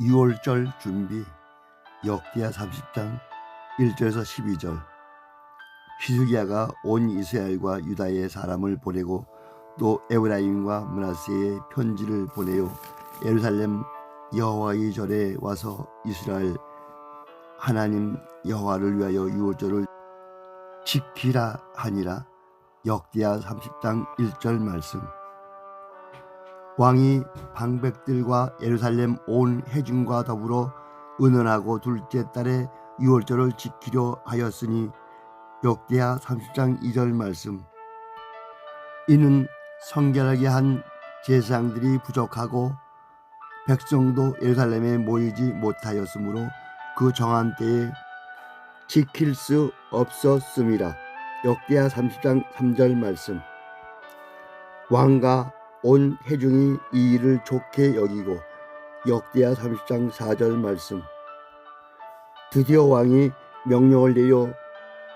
6월절 준비 역기야 30장 1절에서 12절. 히스기야가 온 이스라엘과 유다의 사람을 보내고 또 에브라임과 문하세의 편지를 보내요. 예루살렘 여호와의 절에 와서 이스라엘 하나님 여호와를 위하여 유월절을 지키라 하니라. 역대하 30장 1절 말씀 왕이 방백들과 예루살렘 온 회중과 더불어 은은하고 둘째 달에 유월절을 지키려 하였으니 역대하 30장 2절 말씀. 이는 성결하게 한 제사장들이 부족하고 백성도 예루살렘에 모이지 못하였으므로 그 정한 때에 지킬 수 없었음이라 역대하 30장 3절 말씀. 왕과 온 회중이 이 일을 좋게 여기고 역대하 30장 4절 말씀. 드디어 왕이 명령을 내려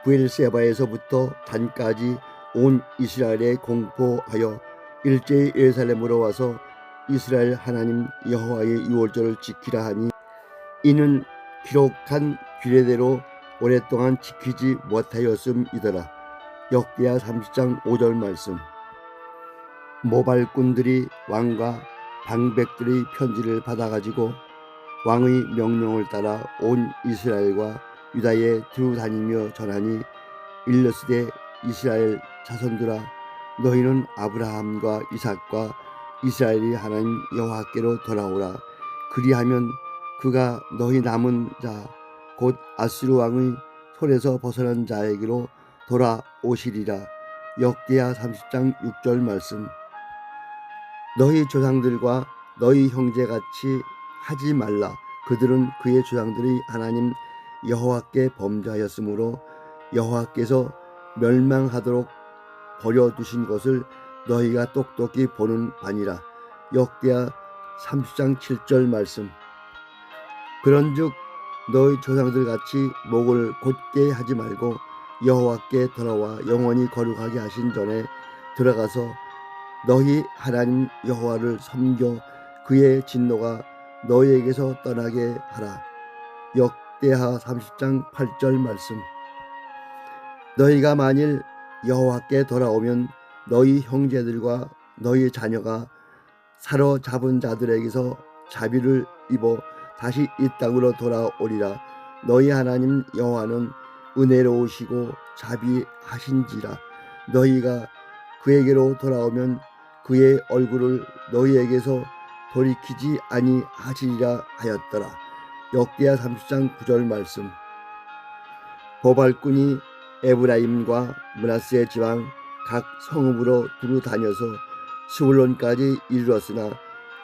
부엘세바에서부터 단까지 온 이스라엘에 공포하여 일제히 예루살렘으로 와서 이스라엘 하나님 여호와의 유월절을 지키라 하니 이는 기록한 규례대로 오랫동안 지키지 못하였음이더라. 역대하 30장 5절 말씀 모발꾼들이 왕과 방백들의 편지를 받아가지고 왕의 명령을 따라 온 이스라엘과 유다에 두루다니며 전하니 일러스되 이스라엘 자손들아 너희는 아브라함과 이삭과 이스라엘이 하나님 여호와께로 돌아오라. 그리하면 그가 너희 남은 자 곧 아스루 왕의 손에서 벗어난 자에게로 돌아오시리라. 역대하 30장 6절 말씀 너희 조상들과 너희 형제같이 하지 말라. 그들은 그의 조상들이 하나님 여호와께 범죄하였으므로 여호와께서 멸망하도록 버려두신 것을 너희가 똑똑히 보는 바니라. 역대하 30장 7절 말씀. 그런즉 너희 조상들 같이 목을 곧게 하지 말고 여호와께 돌아와 영원히 거룩하게 하신 전에 들어가서 너희 하나님 여호와를 섬겨 그의 진노가 너희에게서 떠나게 하라. 역대하 30장 8절 말씀. 너희가 만일 여호와께 돌아오면 너희 형제들과 너희 자녀가 사로잡은 자들에게서 자비를 입어 다시 이 땅으로 돌아오리라. 너희 하나님 여호와는 은혜로우시고 자비하신지라. 너희가 그에게로 돌아오면 그의 얼굴을 너희에게서 돌이키지 아니하시리라 하였더라. 역대하 30장 9절 말씀. 보발꾼이 에브라임과 문하세 지방 각 성읍으로 두루 다녀서 스불론까지 이르렀으나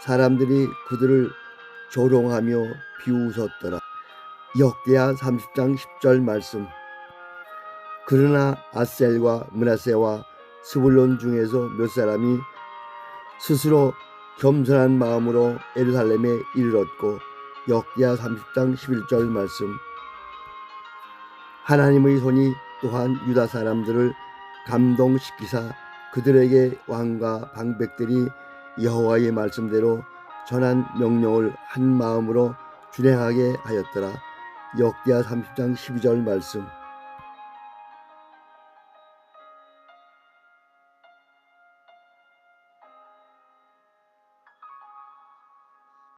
사람들이 그들을 조롱하며 비웃었더라. 역대하 30장 10절 말씀. 그러나 아셀과 문하세와 스불론 중에서 몇 사람이 스스로 겸손한 마음으로 예루살렘에 이르렀고 역대하 30장 11절 말씀. 하나님의 손이 또한 유다 사람들을 감동시키사 그들에게 왕과 방백들이 여호와의 말씀대로 전한 명령을 한 마음으로 준행하게 하였더라. 역대하 30장 12절 말씀